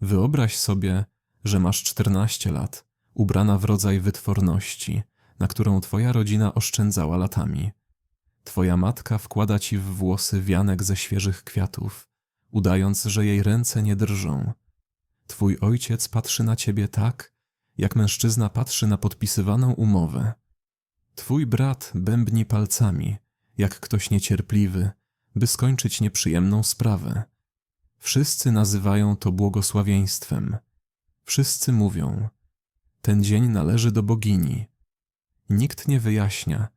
Wyobraź sobie, że masz 14 lat, ubrana w rodzaj wytworności, na którą twoja rodzina oszczędzała latami. Twoja matka wkłada ci w włosy wianek ze świeżych kwiatów, udając, że jej ręce nie drżą. Twój ojciec patrzy na ciebie tak, jak mężczyzna patrzy na podpisywaną umowę. Twój brat bębni palcami, jak ktoś niecierpliwy, by skończyć nieprzyjemną sprawę. Wszyscy nazywają to błogosławieństwem. Wszyscy mówią: Ten dzień należy do bogini. Nikt nie wyjaśnia,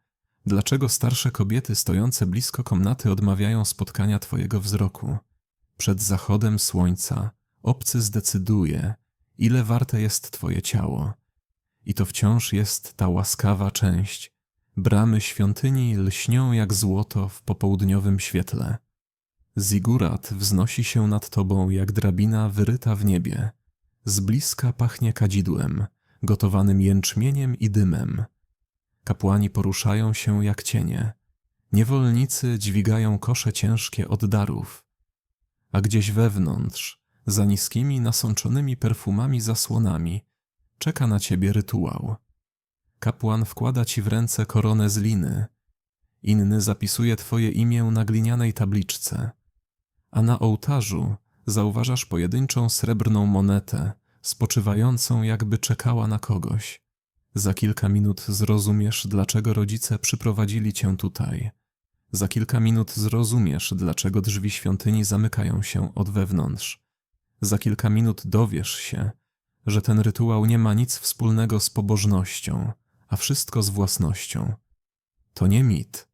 dlaczego starsze kobiety stojące blisko komnaty odmawiają spotkania Twojego wzroku. Przed zachodem słońca obcy zdecyduje, ile warte jest Twoje ciało. I to wciąż jest ta łaskawa część. Bramy świątyni lśnią jak złoto w popołudniowym świetle. Zigurat wznosi się nad tobą jak drabina wyryta w niebie. Z bliska pachnie kadzidłem, gotowanym jęczmieniem i dymem. Kapłani poruszają się jak cienie. Niewolnicy dźwigają kosze ciężkie od darów. A gdzieś wewnątrz, za niskimi, nasączonymi perfumami zasłonami, czeka na ciebie rytuał. Kapłan wkłada ci w ręce koronę z liny. Inny zapisuje twoje imię na glinianej tabliczce a na ołtarzu zauważasz pojedynczą srebrną monetę, spoczywającą jakby czekała na kogoś. Za kilka minut zrozumiesz, dlaczego rodzice przyprowadzili cię tutaj. Za kilka minut zrozumiesz, dlaczego drzwi świątyni zamykają się od wewnątrz. Za kilka minut dowiesz się, że ten rytuał nie ma nic wspólnego z pobożnością, a wszystko z własnością. To nie mit.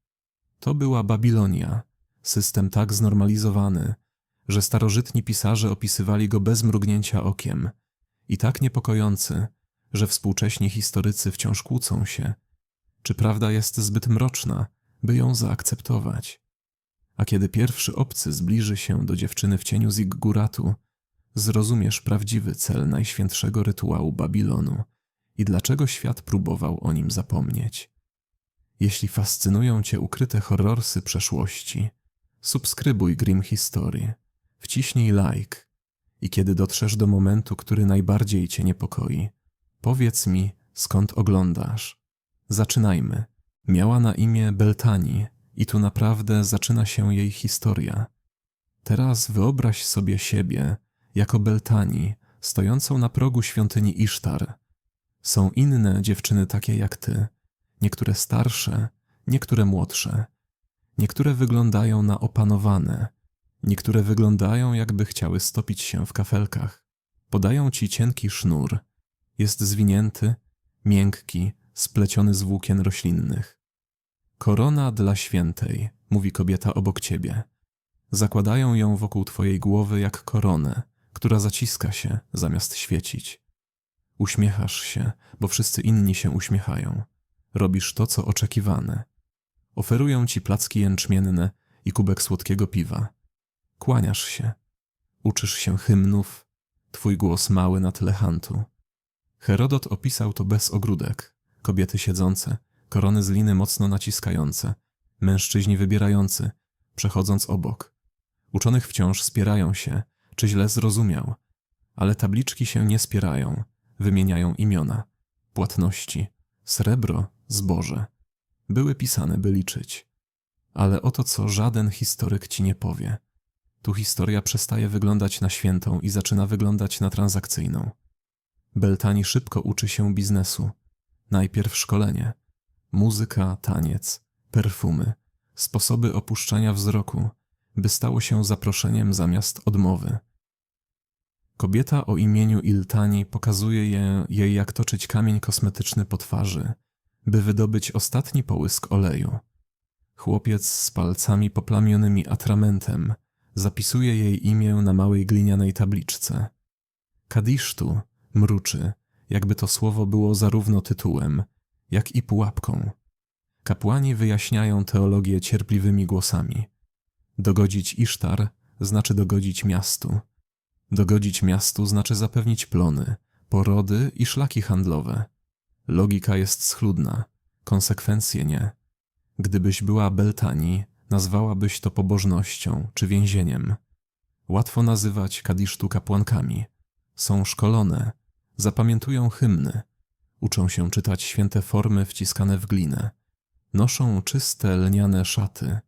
To była Babilonia, system tak znormalizowany, że starożytni pisarze opisywali go bez mrugnięcia okiem i tak niepokojący, że współcześni historycy wciąż kłócą się, czy prawda jest zbyt mroczna, by ją zaakceptować. A kiedy pierwszy obcy zbliży się do dziewczyny w cieniu Zigguratu, zrozumiesz prawdziwy cel najświętszego rytuału Babilonu i dlaczego świat próbował o nim zapomnieć. Jeśli fascynują cię ukryte horrorsy przeszłości, subskrybuj Grim History, wciśnij like i kiedy dotrzesz do momentu, który najbardziej cię niepokoi, powiedz mi, skąd oglądasz. Zaczynajmy. Miała na imię Beltani i tu naprawdę zaczyna się jej historia. Teraz wyobraź sobie siebie jako Beltani, stojącą na progu świątyni Isztar. Są inne dziewczyny takie jak ty, niektóre starsze, niektóre młodsze. Niektóre wyglądają na opanowane, niektóre wyglądają jakby chciały stopić się w kafelkach. Podają ci cienki sznur. Jest zwinięty, miękki, spleciony z włókien roślinnych. Korona dla świętej, mówi kobieta obok ciebie. Zakładają ją wokół twojej głowy jak koronę, która zaciska się zamiast świecić. Uśmiechasz się, bo wszyscy inni się uśmiechają. Robisz to, co oczekiwane. Oferują ci placki jęczmienne i kubek słodkiego piwa. Kłaniasz się. Uczysz się hymnów, twój głos mały na tle hantu. Herodot opisał to bez ogródek. Kobiety siedzące, korony z liny mocno naciskające, mężczyźni wybierający, przechodząc obok. Uczonych wciąż spierają się, czy źle zrozumiał, ale tabliczki się nie spierają, wymieniają imiona, płatności, srebro, zboże były pisane, by liczyć. Ale oto co żaden historyk ci nie powie. Tu historia przestaje wyglądać na świętą i zaczyna wyglądać na transakcyjną. Beltani szybko uczy się biznesu. Najpierw szkolenie, muzyka, taniec, perfumy, sposoby opuszczania wzroku, by stało się zaproszeniem zamiast odmowy. Kobieta o imieniu Iltani pokazuje je, jej, jak toczyć kamień kosmetyczny po twarzy, by wydobyć ostatni połysk oleju. Chłopiec z palcami poplamionymi atramentem zapisuje jej imię na małej glinianej tabliczce. Kadisztu mruczy, jakby to słowo było zarówno tytułem, jak i pułapką. Kapłani wyjaśniają teologię cierpliwymi głosami. Dogodzić Isztar znaczy dogodzić miastu. Dogodzić miastu znaczy zapewnić plony, porody i szlaki handlowe. Logika jest schludna, konsekwencje nie. Gdybyś była Beltani, nazwałabyś to pobożnością czy więzieniem. Łatwo nazywać kadisztu kapłankami. Są szkolone, zapamiętują hymny, uczą się czytać święte formy wciskane w glinę, noszą czyste lniane szaty,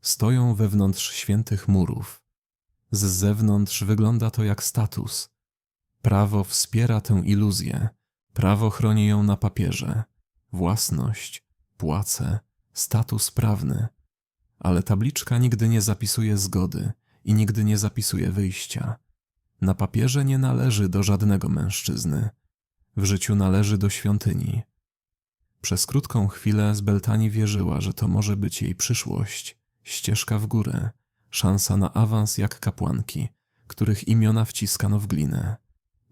stoją wewnątrz świętych murów. Z zewnątrz wygląda to jak status. Prawo wspiera tę iluzję, prawo chroni ją na papierze, własność, płace, status prawny. Ale tabliczka nigdy nie zapisuje zgody i nigdy nie zapisuje wyjścia. Na papierze nie należy do żadnego mężczyzny. W życiu należy do świątyni. Przez krótką chwilę z Beltani wierzyła, że to może być jej przyszłość, ścieżka w górę, szansa na awans jak kapłanki, których imiona wciskano w glinę.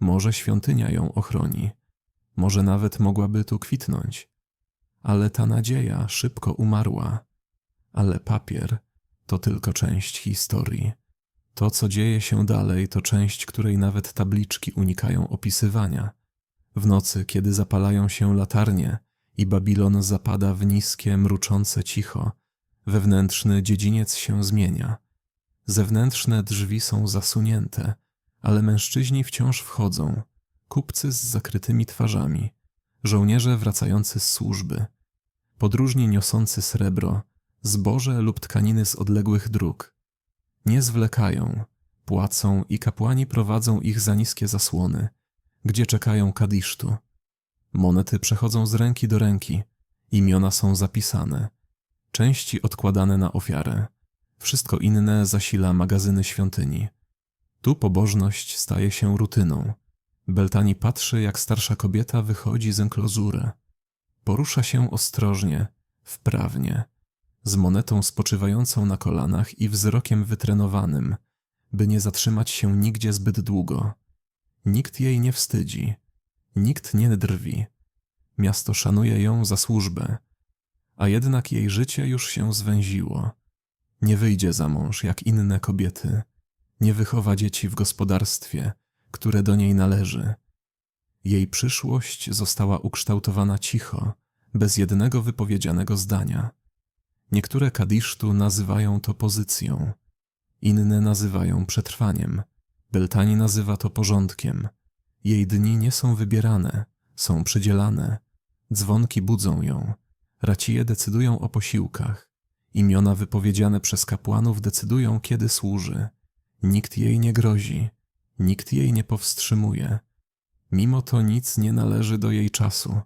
Może świątynia ją ochroni, może nawet mogłaby tu kwitnąć. Ale ta nadzieja szybko umarła. Ale papier to tylko część historii. To, co dzieje się dalej, to część, której nawet tabliczki unikają opisywania. W nocy, kiedy zapalają się latarnie i Babilon zapada w niskie, mruczące cicho, wewnętrzny dziedziniec się zmienia. Zewnętrzne drzwi są zasunięte, ale mężczyźni wciąż wchodzą, kupcy z zakrytymi twarzami, żołnierze wracający z służby, podróżni niosący srebro, zboże lub tkaniny z odległych dróg. Nie zwlekają, płacą i kapłani prowadzą ich za niskie zasłony, gdzie czekają kadisztu. Monety przechodzą z ręki do ręki, imiona są zapisane, części odkładane na ofiarę. Wszystko inne zasila magazyny świątyni. Tu pobożność staje się rutyną. Beltani patrzy, jak starsza kobieta wychodzi z enklozury. Porusza się ostrożnie, wprawnie, z monetą spoczywającą na kolanach i wzrokiem wytrenowanym, by nie zatrzymać się nigdzie zbyt długo. Nikt jej nie wstydzi, nikt nie drwi. Miasto szanuje ją za służbę, a jednak jej życie już się zwęziło. Nie wyjdzie za mąż jak inne kobiety, nie wychowa dzieci w gospodarstwie, które do niej należy. Jej przyszłość została ukształtowana cicho, bez jednego wypowiedzianego zdania. Niektóre kadisztu nazywają to pozycją, inne nazywają przetrwaniem, Beltani nazywa to porządkiem. Jej dni nie są wybierane, są przydzielane. Dzwonki budzą ją, racije decydują o posiłkach, imiona wypowiedziane przez kapłanów decydują, kiedy służy. Nikt jej nie grozi, nikt jej nie powstrzymuje. Mimo to nic nie należy do jej czasu.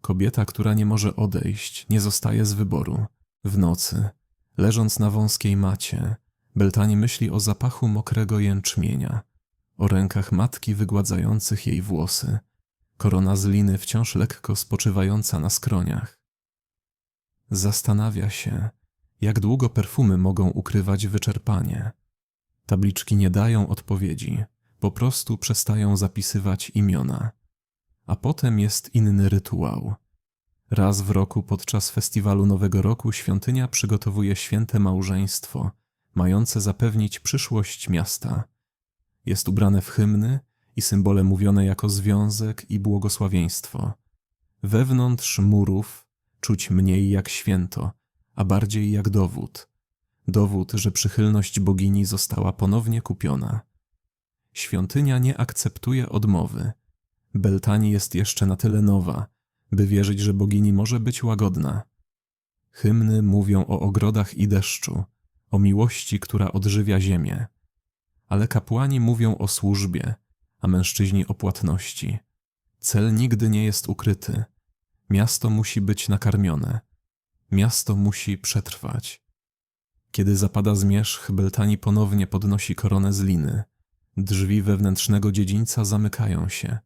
Kobieta, która nie może odejść, nie zostaje z wyboru. W nocy, leżąc na wąskiej macie, Beltani myśli o zapachu mokrego jęczmienia, o rękach matki wygładzających jej włosy, korona z liny wciąż lekko spoczywająca na skroniach. Zastanawia się, jak długo perfumy mogą ukrywać wyczerpanie. Tabliczki nie dają odpowiedzi, po prostu przestają zapisywać imiona. A potem jest inny rytuał. Raz w roku podczas festiwalu Nowego Roku świątynia przygotowuje święte małżeństwo, mające zapewnić przyszłość miasta. Jest ubrane w hymny i symbole mówione jako związek i błogosławieństwo. Wewnątrz murów czuć mniej jak święto, a bardziej jak dowód. Dowód, że przychylność bogini została ponownie kupiona. Świątynia nie akceptuje odmowy. Beltani jest jeszcze na tyle nowa, by wierzyć, że bogini może być łagodna. Hymny mówią o ogrodach i deszczu, o miłości, która odżywia ziemię. Ale kapłani mówią o służbie, a mężczyźni o płatności. Cel nigdy nie jest ukryty. Miasto musi być nakarmione. Miasto musi przetrwać. Kiedy zapada zmierzch, Beltani ponownie podnosi koronę z liny. Drzwi wewnętrznego dziedzińca zamykają się.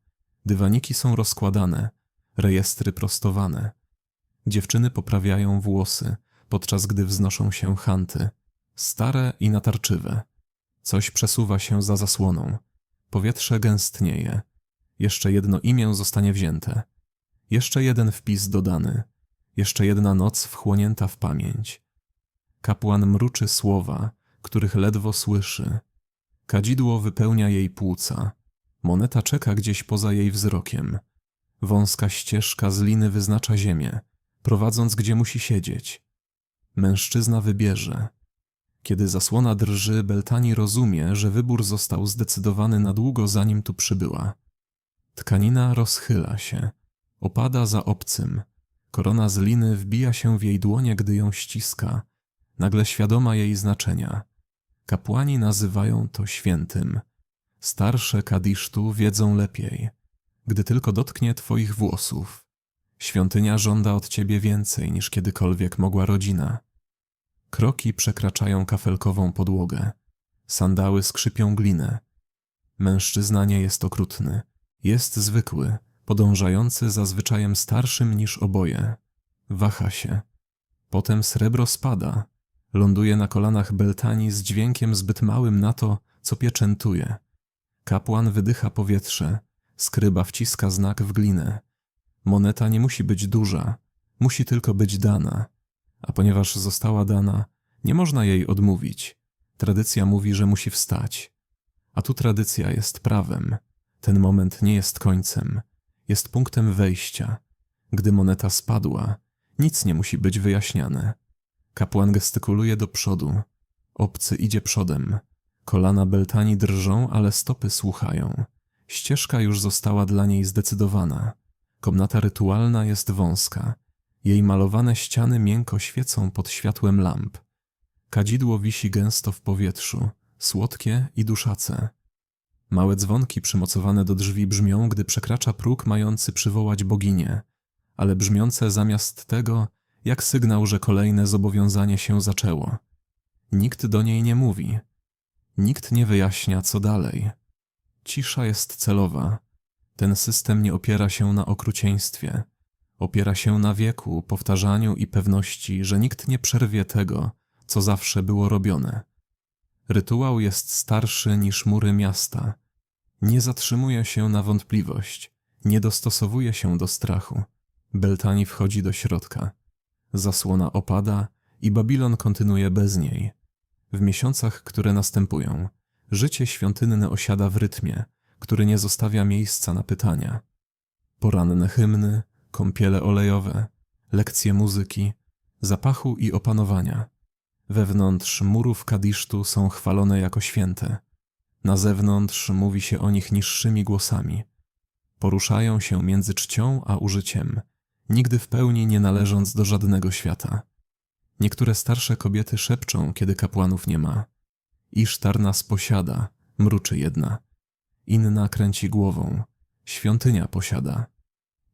Dywaniki są rozkładane, rejestry prostowane. Dziewczyny poprawiają włosy, podczas gdy wznoszą się hanty, stare i natarczywe. Coś przesuwa się za zasłoną. Powietrze gęstnieje. Jeszcze jedno imię zostanie wzięte. Jeszcze jeden wpis dodany. Jeszcze jedna noc wchłonięta w pamięć. Kapłan mruczy słowa, których ledwo słyszy. Kadzidło wypełnia jej płuca. Moneta czeka gdzieś poza jej wzrokiem. Wąska ścieżka z liny wyznacza ziemię, prowadząc gdzie musi siedzieć. Mężczyzna wybierze. Kiedy zasłona drży, Beltani rozumie, że wybór został zdecydowany na długo zanim tu przybyła. Tkanina rozchyla się, opada za obcym. Korona z liny wbija się w jej dłonie, gdy ją ściska, nagle świadoma jej znaczenia. Kapłani nazywają to świętym. Starsze kadisztu wiedzą lepiej. Gdy tylko dotknie twoich włosów, świątynia żąda od ciebie więcej niż kiedykolwiek mogła rodzina. Kroki przekraczają kafelkową podłogę. Sandały skrzypią glinę. Mężczyzna nie jest okrutny. Jest zwykły, podążający za zwyczajem starszym niż oboje. Waha się. Potem srebro spada. Ląduje na kolanach Beltani z dźwiękiem zbyt małym na to, co pieczętuje. Kapłan wydycha powietrze. Skryba wciska znak w glinę. Moneta nie musi być duża, musi tylko być dana. A ponieważ została dana, nie można jej odmówić. Tradycja mówi, że musi wstać. A tu tradycja jest prawem. Ten moment nie jest końcem, jest punktem wejścia. Gdy moneta spadła, nic nie musi być wyjaśniane. Kapłan gestykuluje do przodu. Obcy idzie przodem. Kolana Beltani drżą, ale stopy słuchają. Ścieżka już została dla niej zdecydowana. Komnata rytualna jest wąska. Jej malowane ściany miękko świecą pod światłem lamp. Kadzidło wisi gęsto w powietrzu, słodkie i duszace. Małe dzwonki przymocowane do drzwi brzmią, gdy przekracza próg mający przywołać boginię, ale brzmiące zamiast tego jak sygnał, że kolejne zobowiązanie się zaczęło. Nikt do niej nie mówi. Nikt nie wyjaśnia, co dalej. Cisza jest celowa. Ten system nie opiera się na okrucieństwie. Opiera się na wieku, powtarzaniu i pewności, że nikt nie przerwie tego, co zawsze było robione. Rytuał jest starszy niż mury miasta. Nie zatrzymuje się na wątpliwość, nie dostosowuje się do strachu. Beltani wchodzi do środka. Zasłona opada i Babilon kontynuuje bez niej. W miesiącach, które następują, życie świątynne osiada w rytmie, który nie zostawia miejsca na pytania. Poranne hymny, kąpiele olejowe, lekcje muzyki, zapachu i opanowania. Wewnątrz murów Kadisztu są chwalone jako święte. Na zewnątrz mówi się o nich niższymi głosami. Poruszają się między czcią a użyciem, nigdy w pełni nie należąc do żadnego świata. Niektóre starsze kobiety szepczą, kiedy kapłanów nie ma. Isztar nas posiada, mruczy jedna. Inna kręci głową. Świątynia posiada.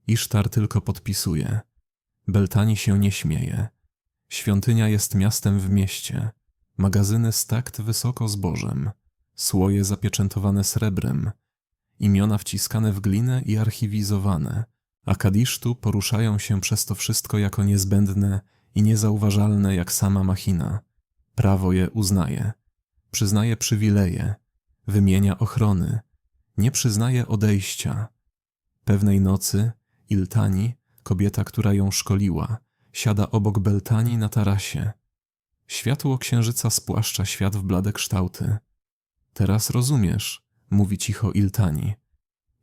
Isztar tylko podpisuje. Beltani się nie śmieje. Świątynia jest miastem w mieście. Magazyny stakt wysoko zbożem. Słoje zapieczętowane srebrem. Imiona wciskane w glinę i archiwizowane. A Kadisztu poruszają się przez to wszystko jako niezbędne i niezauważalne jak sama machina. Prawo je uznaje. Przyznaje przywileje. Wymienia ochrony. Nie przyznaje odejścia. Pewnej nocy Iltani, kobieta, która ją szkoliła, siada obok Beltani na tarasie. Światło księżyca spłaszcza świat w blade kształty. Teraz rozumiesz, mówi cicho Iltani.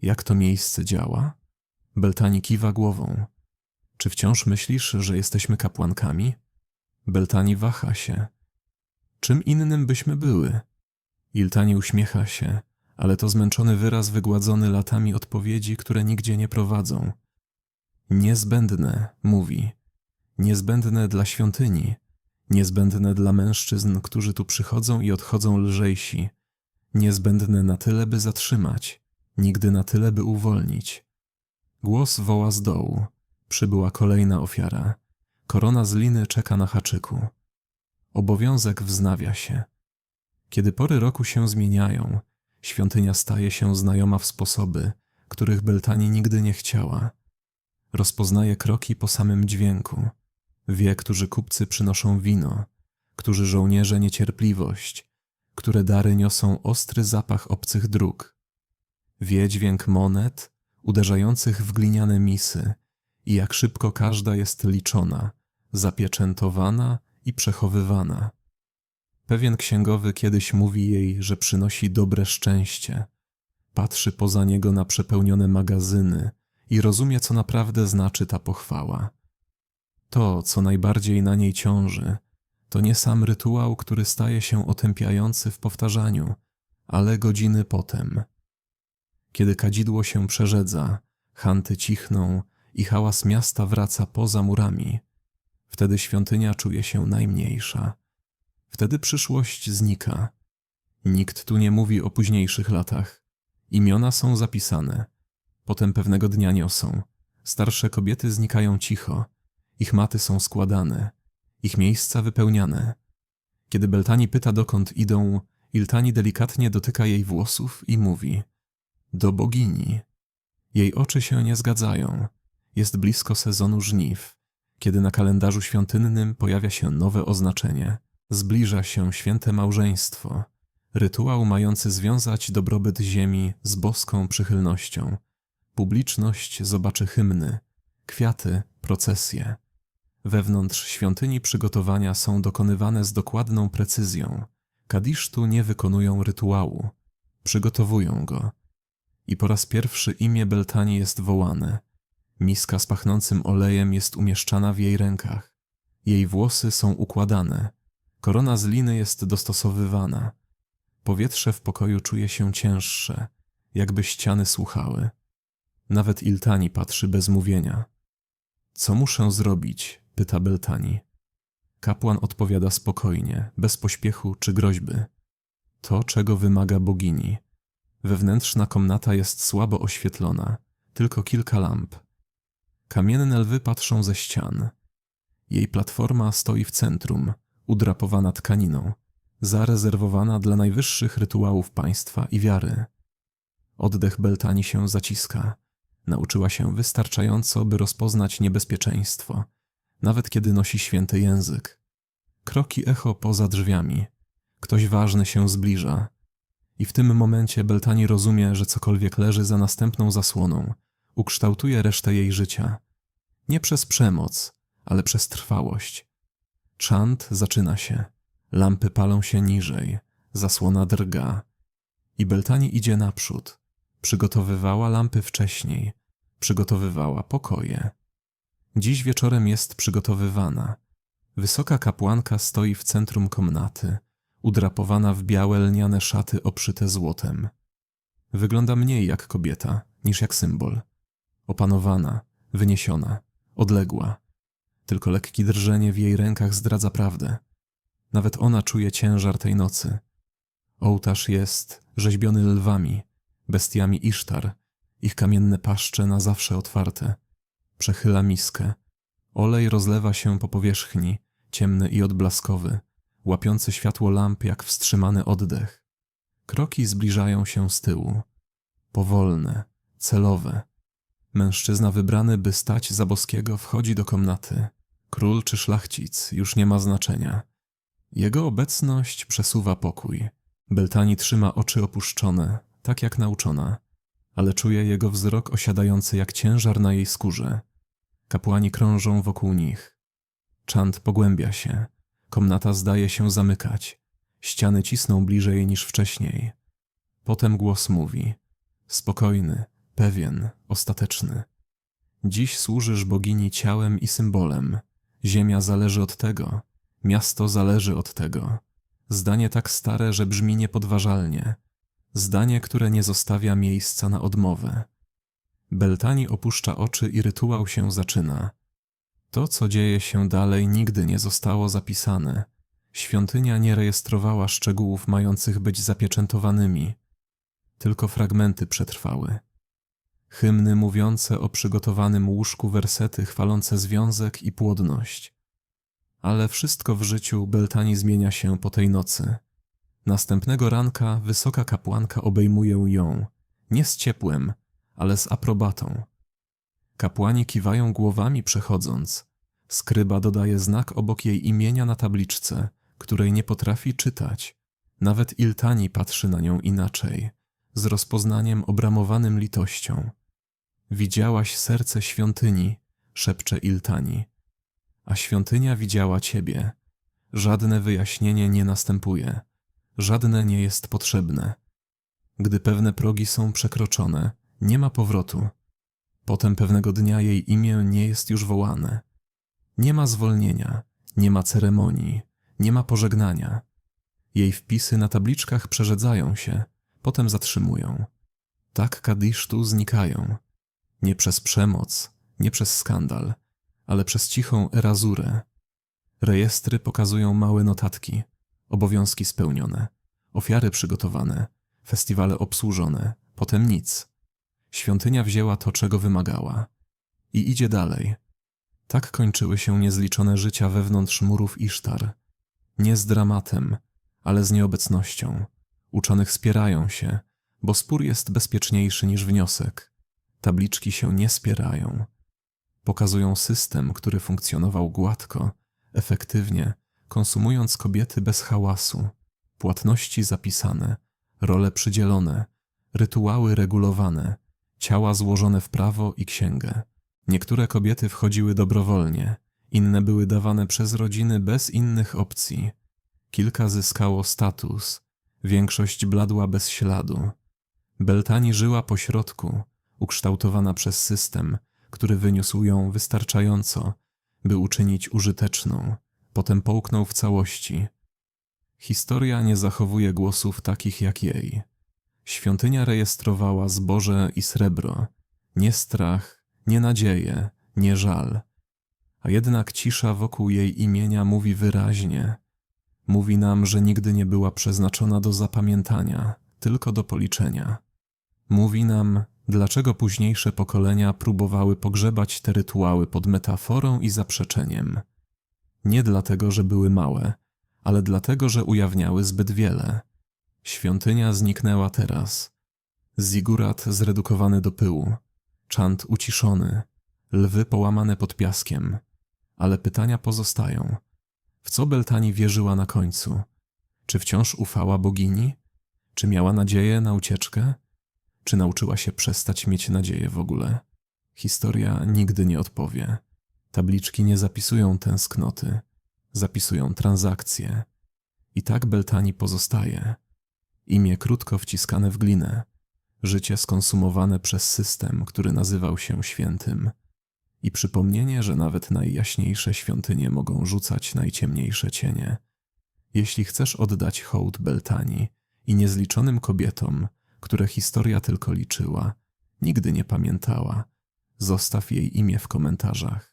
Jak to miejsce działa? Beltani kiwa głową. Czy wciąż myślisz, że jesteśmy kapłankami? Beltani waha się. Czym innym byśmy były? Iltani uśmiecha się, ale to zmęczony wyraz wygładzony latami odpowiedzi, które nigdzie nie prowadzą. Niezbędne, mówi. Niezbędne dla świątyni, niezbędne dla mężczyzn, którzy tu przychodzą i odchodzą lżejsi, niezbędne na tyle, by zatrzymać, nigdy na tyle, by uwolnić. Głos woła z dołu. Przybyła kolejna ofiara. Korona z liny czeka na haczyku. Obowiązek wznawia się. Kiedy pory roku się zmieniają, świątynia staje się znajoma w sposoby, których Beltani nigdy nie chciała. Rozpoznaje kroki po samym dźwięku. Wie, którzy kupcy przynoszą wino, którzy żołnierze niecierpliwość, które dary niosą ostry zapach obcych dróg. Wie dźwięk monet, uderzających w gliniane misy i jak szybko każda jest liczona, zapieczętowana i przechowywana. Pewien księgowy kiedyś mówi jej, że przynosi dobre szczęście. Patrzy poza niego na przepełnione magazyny i rozumie, co naprawdę znaczy ta pochwała. To, co najbardziej na niej ciąży, To nie sam rytuał, który staje się otępiający w powtarzaniu, ale godziny potem. Kiedy kadzidło się przerzedza, hanty cichną i hałas miasta wraca poza murami, wtedy świątynia czuje się najmniejsza. Wtedy przyszłość znika. Nikt tu nie mówi o późniejszych latach. Imiona są zapisane. Potem pewnego dnia niosą. Starsze kobiety znikają cicho. Ich maty są składane. Ich miejsca wypełniane. Kiedy Beltani pyta dokąd idą, Iltani delikatnie dotyka jej włosów i mówi do bogini. Jej oczy się nie zgadzają. Jest blisko sezonu żniw, kiedy na kalendarzu świątynnym pojawia się nowe oznaczenie. Zbliża się święte małżeństwo, rytuał mający związać dobrobyt ziemi z boską przychylnością. Publiczność zobaczy hymny, kwiaty, procesje. Wewnątrz świątyni przygotowania są dokonywane z dokładną precyzją. Kadisztu nie wykonują rytuału, przygotowują go. I po raz pierwszy imię Beltani jest wołane. Miska z pachnącym olejem jest umieszczana w jej rękach. Jej włosy są układane. Korona z liny jest dostosowywana. Powietrze w pokoju czuje się cięższe, jakby ściany słuchały. Nawet Iltani patrzy bez mówienia. Co muszę zrobić? pyta Beltani. Kapłan odpowiada spokojnie, bez pośpiechu czy groźby. To, czego wymaga bogini. Wewnętrzna komnata jest słabo oświetlona, tylko kilka lamp. Kamienne lwy patrzą ze ścian. Jej platforma stoi w centrum, udrapowana tkaniną, zarezerwowana dla najwyższych rytuałów państwa i wiary. Oddech Beltani się zaciska. Nauczyła się wystarczająco, by rozpoznać niebezpieczeństwo, nawet kiedy nosi święty język. Kroki echo poza drzwiami. Ktoś ważny się zbliża. I w tym momencie Beltani rozumie, że cokolwiek leży za następną zasłoną, ukształtuje resztę jej życia. Nie przez przemoc, ale przez trwałość. Chant zaczyna się. Lampy palą się niżej, zasłona drga. I Beltani idzie naprzód. Przygotowywała lampy wcześniej, przygotowywała pokoje. Dziś wieczorem jest przygotowywana. Wysoka kapłanka stoi w centrum komnaty, udrapowana w białe lniane szaty obszyte złotem. Wygląda mniej jak kobieta niż jak symbol. Opanowana, wyniesiona, odległa. Tylko lekkie drżenie w jej rękach zdradza prawdę. Nawet ona czuje ciężar tej nocy. Ołtarz jest rzeźbiony lwami, bestiami Isztar, ich kamienne paszcze na zawsze otwarte. Przechyla miskę. Olej rozlewa się po powierzchni, ciemny i odblaskowy, łapiący światło lamp jak wstrzymany oddech. Kroki zbliżają się z tyłu. Powolne, celowe. Mężczyzna wybrany, by stać za boskiego, wchodzi do komnaty. Król czy szlachcic już nie ma znaczenia. Jego obecność przesuwa pokój. Beltani trzyma oczy opuszczone, tak jak nauczona, ale czuje jego wzrok osiadający jak ciężar na jej skórze. Kapłani krążą wokół nich. Czant pogłębia się. Komnata zdaje się zamykać. Ściany cisną bliżej niż wcześniej. Potem głos mówi: Spokojny, pewien, ostateczny. Dziś służysz bogini ciałem i symbolem. Ziemia zależy od tego, miasto zależy od tego. Zdanie tak stare, że brzmi niepodważalnie. Zdanie, które nie zostawia miejsca na odmowę. Beltani opuszcza oczy i rytuał się zaczyna. To, co dzieje się dalej, nigdy nie zostało zapisane. Świątynia nie rejestrowała szczegółów mających być zapieczętowanymi. Tylko fragmenty przetrwały. Hymny mówiące o przygotowanym łóżku wersety chwalące związek i płodność. Ale wszystko w życiu Beltani zmienia się po tej nocy. Następnego ranka wysoka kapłanka obejmuje ją, nie z ciepłem, ale z aprobatą. Kapłani kiwają głowami przechodząc. Skryba dodaje znak obok jej imienia na tabliczce, której nie potrafi czytać. Nawet Iltani patrzy na nią inaczej, z rozpoznaniem obramowanym litością. Widziałaś serce świątyni, szepcze Iltani. A świątynia widziała ciebie. Żadne wyjaśnienie nie następuje, żadne nie jest potrzebne. Gdy pewne progi są przekroczone, nie ma powrotu. Potem pewnego dnia jej imię nie jest już wołane. Nie ma zwolnienia, nie ma ceremonii, Nie ma pożegnania. Jej wpisy na tabliczkach przerzedzają się, potem zatrzymują. Tak Kadisztu znikają. Nie przez przemoc, nie przez skandal, ale przez cichą erazurę. Rejestry pokazują małe notatki, obowiązki spełnione, ofiary przygotowane, festiwale obsłużone, potem nic. Świątynia wzięła to, czego wymagała. I idzie dalej. Tak kończyły się niezliczone życia wewnątrz murów Isztar. Nie z dramatem, ale z nieobecnością. Uczonych spierają się, bo spór jest bezpieczniejszy niż wniosek. Tabliczki się nie spierają. Pokazują system, który funkcjonował gładko, efektywnie, konsumując kobiety bez hałasu, płatności zapisane, role przydzielone, rytuały regulowane, ciała złożone w prawo i księgę. Niektóre kobiety wchodziły dobrowolnie, inne były dawane przez rodziny bez innych opcji. Kilka zyskało status, większość bladła bez śladu. Beltani żyła po środku, ukształtowana przez system, który wyniósł ją wystarczająco, by uczynić użyteczną, potem połknął w całości. Historia nie zachowuje głosów takich jak jej. Świątynia rejestrowała zboże i srebro, nie strach, nie nadzieję, nie żal. A jednak cisza wokół jej imienia mówi wyraźnie. Mówi nam, że nigdy nie była przeznaczona do zapamiętania, tylko do policzenia. Mówi nam, dlaczego późniejsze pokolenia próbowały pogrzebać te rytuały pod metaforą i zaprzeczeniem. Nie dlatego, że były małe, ale dlatego, że ujawniały zbyt wiele. Świątynia zniknęła teraz. Zigurat zredukowany do pyłu, czant uciszony, lwy połamane pod piaskiem, ale pytania pozostają. W co Beltani wierzyła na końcu? Czy wciąż ufała bogini? Czy miała nadzieję na ucieczkę? Czy nauczyła się przestać mieć nadzieję w ogóle? Historia nigdy nie odpowie. Tabliczki nie zapisują tęsknoty, zapisują transakcje. I tak Beltani pozostaje. Imię krótko wciskane w glinę, życie skonsumowane przez system, który nazywał się świętym. I przypomnienie, że nawet najjaśniejsze świątynie mogą rzucać najciemniejsze cienie. Jeśli chcesz oddać hołd Beltani i niezliczonym kobietom, które historia tylko liczyła, nigdy nie pamiętała, zostaw jej imię w komentarzach.